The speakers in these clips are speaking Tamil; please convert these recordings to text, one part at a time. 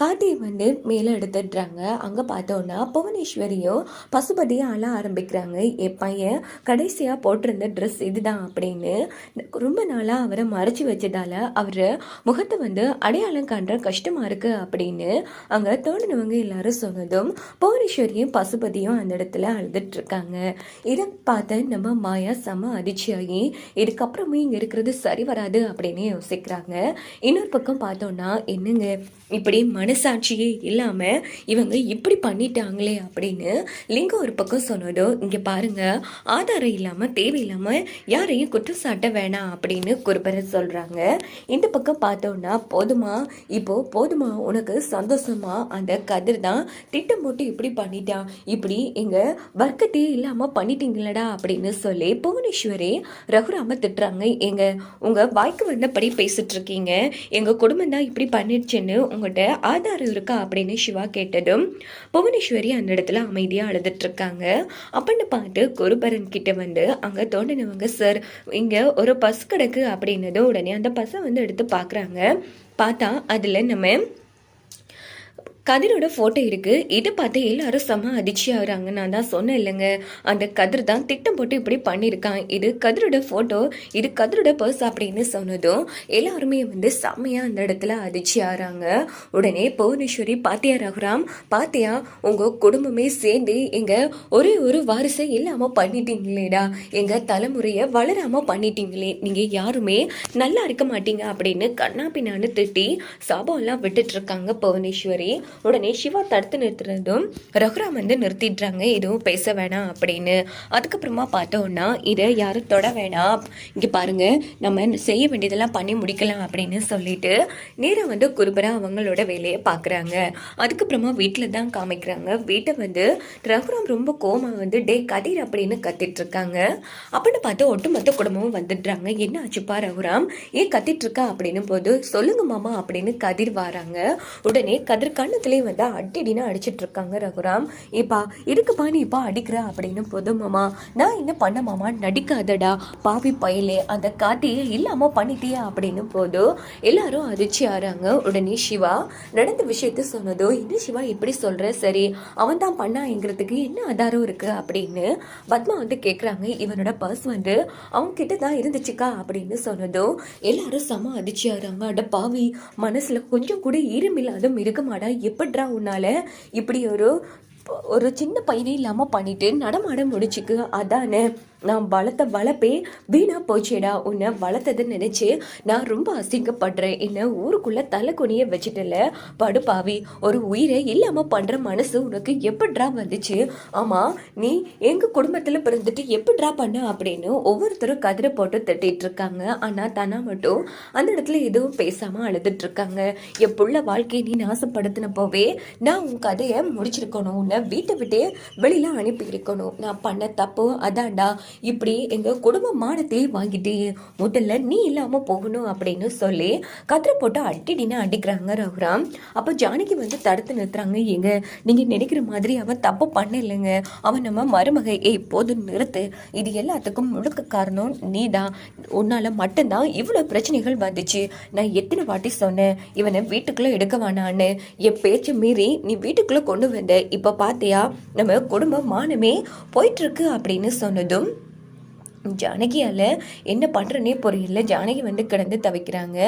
கார்த்தியை வந்து மேலே எடுத்துடுறாங்க. அங்கே பார்த்தோன்னா புவனேஸ்வரியும் பசுபதியும் அழ ஆரம்பிக்கிறாங்க. என் பையன் கடைசியாக போட்டிருந்த ட்ரெஸ் இதுதான் அப்படின்னு. ரொம்ப நாளாக அவரை மறைச்சி வச்சதால அவர் முகத்தை வந்து அடையாளம் காண்ற கஷ்டமாக இருக்குது அப்படின்னு அங்கே தோணினவங்க எல்லாரும் சொன்னதும் புவனேஸ்வரியும் பசுபதியும் அந்த இடத்துல அழுதுட்ருக்காங்க இதை பார்த்த நம்ம மாயா செம அதிர்ச்சியாகி இதுக்கப்புறமே இங்கே இருக்கிறது சரி வராது அப்படின்னு யோசிக்கிறாங்க. இன்னொரு பக்கம் பார்த்தோன்னா என்னங்க இப்படி மனசாட்சியே இல்லாமல் இவங்க இப்படி பண்ணிட்டாங்களே அப்படின்னு லிங்கம் ஒரு பக்கம் சொன்னதோ இங்கே பாருங்கள் ஆதாரம் இல்லாமல் தேவையில்லாமல் யாரையும் குற்றம் சாட்ட வேணாம் அப்படின்னு குருபரர் சொல்கிறாங்க இந்த பக்கம் பார்த்தோன்னா போதுமா? இப்போது போதுமா? உனக்கு சந்தோஷமா? அந்த கதிர் தான் திட்டம் போட்டு இப்படி பண்ணிட்டான் இப்படி எங்கள் வர்க்கத்தையே இல்லாமல் பண்ணிட்டீங்களடா அப்படின்னு சொல்லி புவனேஸ்வரி ரகுராம திட்டுறாங்க. எங்கள் உங்கள் வாய்க்கு வந்தபடி பேசிகிட்ருக்கீங்க எங்கள் குடும்பம் தான் இப்படி பண்ணிடுச்சுன்னு உங்கள்கிட்ட ஆதாரம் இருக்கா அப்படின்னு சிவா கேட்டதும் புவனேஸ்வரி அந்த இடத்துல அமைதியாக அழுதுட்டு இருக்காங்க அப்படின்னு பார்த்து குருபரன் கிட்ட வந்து அங்கே தோண்டினவங்க சார் இங்கே ஒரு பஸ் கிடக்கு அப்படின்னதும் உடனே அந்த பஸ்ஸை வந்து எடுத்து பார்க்குறாங்க. பார்த்தா அதில் நம்ம கதிரோட ஃபோட்டோ இருக்கு. இதை பார்த்து எல்லாரும் செம அதிர்ச்சி ஆகுறாங்க. நான் தான் சொன்னேன் இல்லைங்க அந்த கதிர் தான் திட்டம் போட்டு இப்படி பண்ணியிருக்கான். இது கதிரோட ஃபோட்டோ இது கதிரோட பர்ஸ் அப்படின்னு சொன்னதும் எல்லாருமே வந்து செம்மையாக அந்த இடத்துல அதிர்ச்சி ஆகிறாங்க. உடனே புவனேஸ்வரி பாத்தியா ரகுராம் பாத்தியா உங்கள் குடும்பமே சேர்ந்து எங்கள் ஒரே ஒரு வாரிசை இல்லாமல் பண்ணிட்டீங்களேடா. எங்கள் தலைமுறையை வளராமல் பண்ணிட்டீங்களே. நீங்கள் யாருமே நல்லா இருக்க மாட்டீங்க அப்படின்னு கண்ணா பின்னான்னு திட்டி சாபம்லாம் விட்டுட்டு இருக்காங்க புவனேஸ்வரி. உடனே சிவா தடுத்து நிறுத்துறதும் ரகுராம் வந்து நிறுத்திடுறாங்க எதுவும் பேச வேணாம் அப்படின்னு. அதுக்கப்புறமா பார்த்தோன்னா இதை யாரும் தொட வேணாம். இங்கே பாருங்க நம்ம செய்ய வேண்டியதெல்லாம் பண்ணி முடிக்கலாம் அப்படின்னு சொல்லிட்டு நேரம் வந்து குருபரா அவங்களோட வேலையை பார்க்குறாங்க. அதுக்கப்புறமா வீட்டில் தான் காமிக்கிறாங்க. வீட்டை வந்து ரகுராம் ரொம்ப கோமம் வந்து டே கதிர் அப்படின்னு கத்திட்டு இருக்காங்க அப்படின்னு பார்த்து ஒட்டுமொத்த குடும்பமும் வந்துடுறாங்க. என்ன ஆச்சுப்பா ரகுராம்? ஏன் கத்திட்டு இருக்கா அப்படின்னு போது சொல்லுங்க மாமா அப்படின்னு கதிர் வராங்க. உடனே கதிர் கண்ணத்துலேயே வந்து அடிடினா அடிச்சிட்டு இருக்காங்க ரகுராம். இப்பா இருக்குப்பா நீ இப்போ அடிக்கிற அப்படின்னு போது மாமா. நான் என்ன பண்ண மாமா நடிக்காதடா. பாவி பயலே அந்த காட்டியே இல்லாம பண்ணிட்டியா அப்படின்னு போதும் எல்லாரும் அதிர்ச்சி ஆறாங்க. உடனே சிவா நடந்த விஷயத்த சொன்னதோ என்ன சிவா இப்படி சொல்கிற சரி அவன் தான் பண்ணாங்கிறதுக்கு என்ன ஆதாரம் இருக்கு அப்படின்னு பத்மா வந்து கேக்குறாங்க. இவனோட பர்ஸ் வந்து அவங்க கிட்ட தான் இருந்துச்சுக்கா அப்படின்னு சொன்னதும் எல்லாரும் செம அதிர்ச்சி ஆறாங்க. அட பாவி மனசுல கொஞ்சம் கூட ஈரமில்லாத மிருகமாடா எப்படிடா உன்னால இப்படி ஒரு ஒரு சின்ன பையனே இல்லாமல் பண்ணிட்டு நடமாட முடிச்சுக்கு. அதானே? நான் வளர்த்த வளர்ப்பே வீணா போச்சேடா. உன்னை வளர்த்ததை நினைச்சு நான் ரொம்ப அசிங்கப்படுறேன். என்ன ஊருக்குள்ள தலை கொனியை வச்சுட்டல படுப்பாவி ஒரு உயிரை இல்லாம பண்ற மனசு உனக்கு எப்படிடா வந்துச்சு? ஆமா நீ எங்க குடும்பத்துல பிறந்துட்டு எப்படிடா பண்ண அப்படின்னு ஒவ்வொருத்தரும் கதிரை போட்டு தட்டிட்டு இருக்காங்க. ஆனா தானா மட்டும் அந்த இடத்துல எதுவும் பேசாம அழுதுட்டு இருக்காங்க. என் புள்ள வாழ்க்கையை நீ நாசப்படுத்தின போவே நான் உன் கதையை முடிச்சிருக்கணும். உன்னை வீட்டை விட்டே வெளியில அனுப்பி இருக்கணும் நான் பண்ண தப்பு அதான்டா. இப்படி எங்கள் குடும்ப மானத்தையே வாங்கிட்டு முதல்ல நீ இல்லாமல் போகணும் அப்படின்னு சொல்லி கத்திர போட்டு அடிடின்னு அடிக்கிறாங்க ரகுராம் அப்போ ஜானகி வந்து தடுத்து நிறுத்துறாங்க. எங்க நீங்கள் நினைக்கிற மாதிரி அவன் தப்பு பண்ண இல்லைங்க அவன் நம்ம மருமக ஏ போதும் நிறுத்து. இது எல்லாத்துக்கும் முழுக்க காரணம் நீ தான் உன்னால மட்டும்தான் இவ்வளோ பிரச்சனைகள் வந்துச்சு. நான் எத்தனை வாட்டி சொன்னேன் இவனை வீட்டுக்குள்ளே எடுக்க வேணான்னு. என் பேச்சை மீறி நீ வீட்டுக்குள்ளே கொண்டு வந்த. இப்போ பார்த்தியா நம்ம குடும்ப மானமே போயிட்டுருக்கு அப்படின்னு சொன்னதும் ஜானகியால் என்ன பண்ணுறனே புரியல. ஜானகி வந்து கிடந்து தவிக்கிறாங்க.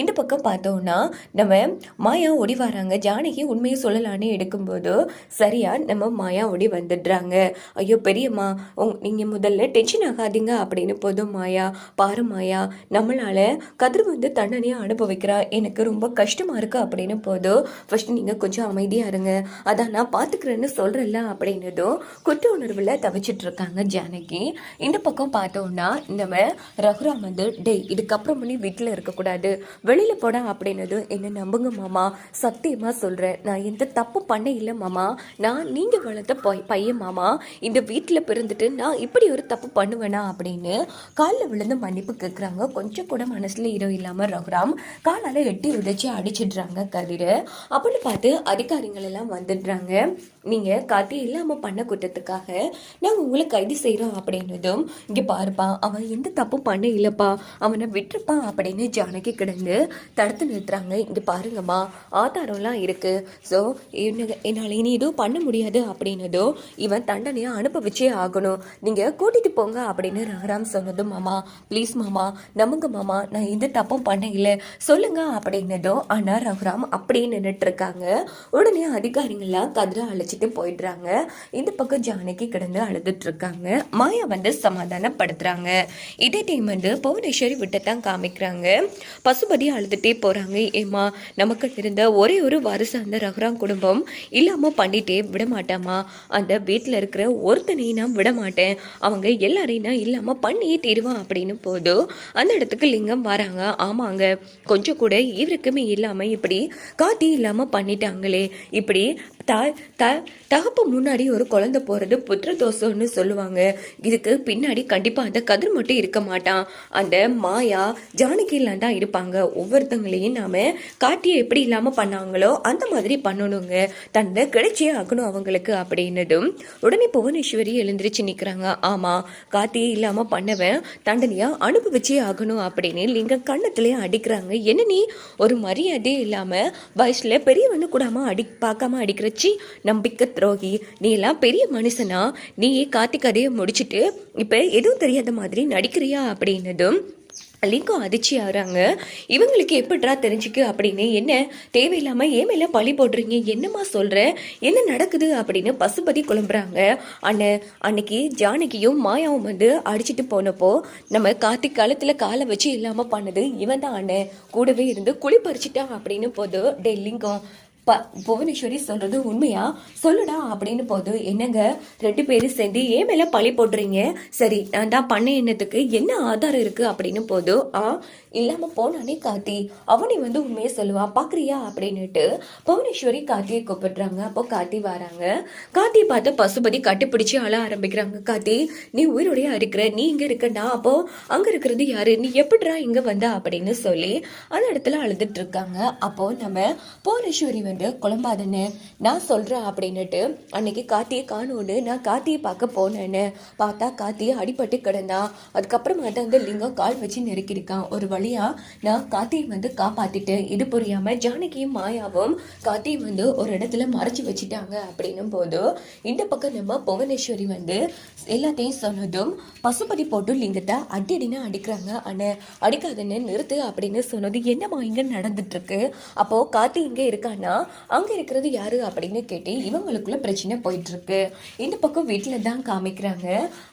இந்த பக்கம் பார்த்தோன்னா நம்ம மாயா ஓடி வராங்க. ஜானகி உண்மையை சொல்லலான்னு எடுக்கும்போது சரியா நம்ம மாயா ஓடி வந்துடுறாங்க. ஐயோ பெரியம்மா உங் நீங்கள் முதல்ல டென்ஷன் ஆகாதீங்க அப்படின்னு போதும் மாயா. பாரு மாயா நம்மளால் கதிர் வந்து தண்டனையாக அனுபவிக்கிறா. எனக்கு ரொம்ப கஷ்டமாக இருக்கு அப்படின்னு போதும் ஃபஸ்ட்டு நீங்கள் கொஞ்சம் அமைதியாக இருங்க. அதான் நான் பார்த்துக்கிறேன்னு சொல்கிறேன்ல அப்படின்னதும் குற்ற உணர்வில் தவிச்சிட்டு இருக்காங்க ஜானகி. இந்த பக்கம் பார்த்தோம்னா நம்ம ரகுராம் வந்து டேய் இதுக்கப்புறம் பண்ணி வீட்டில் இருக்கக்கூடாது. வெளியில் போட அப்படின்னது என்ன நம்புங்க மாமா. சத்தியமாக சொல்கிறேன் நான் எந்த தப்பு பண்ண இல்லை மாமா. நான் நீங்கள் வளர்த்த பை- பையன் மாமா. இந்த வீட்டில் பிறந்துட்டு நான் இப்படி ஒரு தப்பு பண்ணுவேனா? அப்படின்னு காலில் விழுந்து மன்னிப்பு கேட்குறாங்க கொஞ்சம் கூட மனசில் ஈரம் இல்லாமல் ரகுராம் காலால் எட்டி உதைச்சி அடிச்சிடுறாங்க கதிர். அப்படின்னு பார்த்து அதிகாரிகள் எல்லாம் வந்துடுறாங்க. நீங்கள் கத்தி இல்லாமல் பண்ண குற்றத்துக்காக நாங்கள் உங்களை கைது செய்கிறோம் அப்படின்னதும் இங்கே பாருப்பா அவன் எந்த தப்பும் பண்ண இல்லைப்பா அவனை விட்டுருப்பா அப்படின்னு ஜானகி கிடந்து தடுத்து நிறுத்துறாங்க. இங்கே பாருங்கம்மா ஆதாரம்லாம் இருக்குது ஸோ என்னால் இனி எதுவும் பண்ண முடியாது அப்படின்னதும் இவன் தண்டனையை அனுபவிச்சே ஆகணும். நீங்கள் கூட்டிகிட்டு போங்க அப்படின்னு ரகுராம் சொன்னதும் மாமா ப்ளீஸ் மாமா நம்புங்க மாமா நான் எந்த தப்பும் பண்ண இல்லை. சொல்லுங்க அப்படின்னதும் ஆனால் ரகுராம் அப்படியே நின்றுட்டு இருக்காங்க. உடனே அதிகாரிங்கள்லாம் கதிரை வச்சுட்டு போயிடுறாங்க. இந்த பக்கம் ஜானகி கிடந்து அழுதுட்டு இருக்காங்க மாயா வந்து சமாதானப்படுத்துறாங்க. இதே டைம் வந்து புவனேஸ்வரி விட்டத்தான் காமிக்கிறாங்க. பசுபதி அழுதுட்டே போறாங்க. ஏமா நமக்கு இருந்த ஒரே ஒரு வாரிசு அந்த ரகுராம் குடும்பம் இல்லாம பண்ணிட்டே விட மாட்டாமா அந்த வீட்டில் இருக்கிற ஒருத்தனையும் நான் விட மாட்டேன் அவங்க எல்லாரையும் நான் இல்லாம பண்ணியே தீருவான் அப்படின்னு போதும் அந்த இடத்துக்கு லிங்கம் வராங்க. ஆமாங்க கொஞ்சம் கூட இவருக்குமே இல்லாம இப்படி காட்டி இல்லாம பண்ணிட்டாங்களே. இப்படி த த தகப்பு முன்னாடி ஒரு குழந்தை போறது புத்திர தோஷம்னு சொல்லுவாங்க. இதுக்கு பின்னாடி கண்டிப்பாக அந்த கதிர் மட்டும் இருக்க மாட்டான். அந்த மாயா ஜானகிலாம் தான் இருப்பாங்க. ஒவ்வொருத்தங்களையும் நாம காட்டியை எப்படி இல்லாமல் பண்ணாங்களோ அந்த மாதிரி பண்ணணுங்க. தன்னை கிடைச்சே ஆகணும் அவங்களுக்கு அப்படின்னதும் உடனே புவனேஸ்வரி எழுந்திருச்சு நிக்கிறாங்க. ஆமா காட்டியே இல்லாமல் பண்ணவன் தண்டனையாக அனுபவிச்சே ஆகணும் அப்படின்னு லிங்கம் கண்ணத்துலேயே அடிக்கிறாங்க. என்ன நீ? ஒரு மரியாதையே இல்லாமல் வயசில் பெரியவனு கூடாம அடி பார்க்காம அடிக்கிறச்சி மிக்க துரோகி. நீ எல்லாம் பெரிய மனுஷனா? நீ காத்தி கதையை இப்போ எதுவும் தெரியாத மாதிரி நடிக்கிறியா அப்படின்னதும் லிங்கம் அதிர்ச்சி ஆகிறாங்க. இவங்களுக்கு எப்படிடா தெரிஞ்சுக்கு அப்படின்னு என்ன? தேவையில்லாமல் ஏன் மேலே பழி போடுறீங்க? என்னம்மா சொல்கிற என்ன நடக்குது அப்படின்னு பசுபதி குழம்புறாங்க. அண்ணன் அன்னைக்கு ஜானகியும் மாயாவும் வந்து அடிச்சிட்டு போனப்போ நம்ம கார்த்திக் காலத்தில் காலை வச்சு இல்லாமல் பண்ணது இவன் தான் அண்ணன் கூடவே இருந்து குழி பறிச்சிட்டான் அப்படின்னு போது டே லிங்கம் ப புவனேஸ்வரி சொல்றது உண்மையா? சொல்லுடா அப்படின்னு போது என்னங்க? ரெண்டு பேரும் சேர்ந்து ஏன் மேலே பழி போடுறீங்க? சரி நான் தான் பண்ண எண்ணத்துக்கு என்ன ஆதாரம் இருக்கு? அப்படின்னு போது ஆ இல்லாமல் போனானே காத்தி அவனே வந்து உண்மையை சொல்லுவா. பார்க்குறியா அப்படின்னுட்டு புவனேஸ்வரி காத்தியை கூப்பிடுறாங்க. அப்போ காத்தி வராங்க. காத்தி பார்த்து பசுபதி கட்டிப்பிடிச்சு அழ ஆரம்பிக்கிறாங்க. காத்தி நீ உயிரோடய இருக்கிற? நீ இங்கே இருக்கண்டா அப்போ அங்கே இருக்கிறது யாரு? நீ எப்படிடா இங்கே வந்த? அப்படின்னு சொல்லி அந்த இடத்துல அழுதுட்டு இருக்காங்க. அப்போ நம்ம புவனேஸ்வரி வந்து குழம்பாதன்னு நான் சொல்கிறேன் அப்படின்னுட்டு அன்னைக்கு கார்த்தியை காணோன்னு நான் கார்த்தியை பார்க்க போனேன்னு. பார்த்தா கார்த்தியை அடிபட்டு கிடந்தான் அதுக்கப்புறமா தான் வந்து லிங்கம் கால் வச்சு நெருக்கியிருக்கான். ஒரு வழியாக நான் கார்த்தியை வந்து காப்பாற்றிட்டேன் இது புரியாமல் ஜானகியும் மாயாவும் கார்த்தியை வந்து ஒரு இடத்துல மறைச்சி வச்சுட்டாங்க அப்படின்னும் போது இந்த பக்கம் நம்ம புவனேஸ்வரி வந்து எல்லாத்தையும் சொன்னதும் பசுபதி போட்டு லிங்கத்தை அடி அடின்னு அடிக்கிறாங்க. ஆனால் அடிக்காதன்னு நிறுத்து அப்படின்னு சொன்னது என்னம்மா இங்கே நடந்துட்டுருக்கு அப்போது அப்போ கார்த்தி இருக்கான்னா அங்கே இருக்கிறது யாரு அப்படின்னு கேட்டு இவங்களுக்குள்ள பிரச்சனை போயிட்டு இருக்கு இந்த பக்கம் வீட்டில் தான் காமிக்கிறாங்க.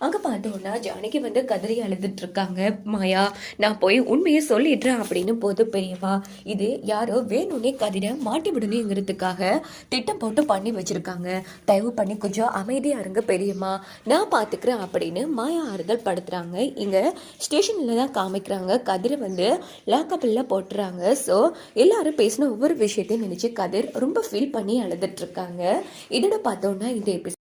அங்கே பார்த்தோன்னா ஜானகி வந்து கதறி அழுதுட்டு இருக்காங்க மாயா நான் போய் உண்மையை சொல்லிடுறேன் அப்படின்னு போது பெரியவா இது யாரோ வேணும்னே கதிரை மாட்டி விடணுங்கிறதுக்காக திட்டம் போட்டு பண்ணி வச்சிருக்காங்க. தயவு பண்ணி கொஞ்சம் அமைதியா இருங்க பெரியம்மா. நான் பார்த்துக்கிறேன் அப்படின்னு மாயா ஆறுதல் படுத்துறாங்க. இங்க ஸ்டேஷன்ல தான் காமிக்கிறாங்க. கதிரை வந்து லாக்கப்பில் போட்டுறாங்க. ஸோ எல்லாரும் பேசின ஒவ்வொரு விஷயத்தையும் நினைச்சு கதிர் ரொம்ப ஃபீல் பண்ணி அழுதுட்டு இருக்காங்க இதோட பார்த்தோன்னா இந்த எபிசோட்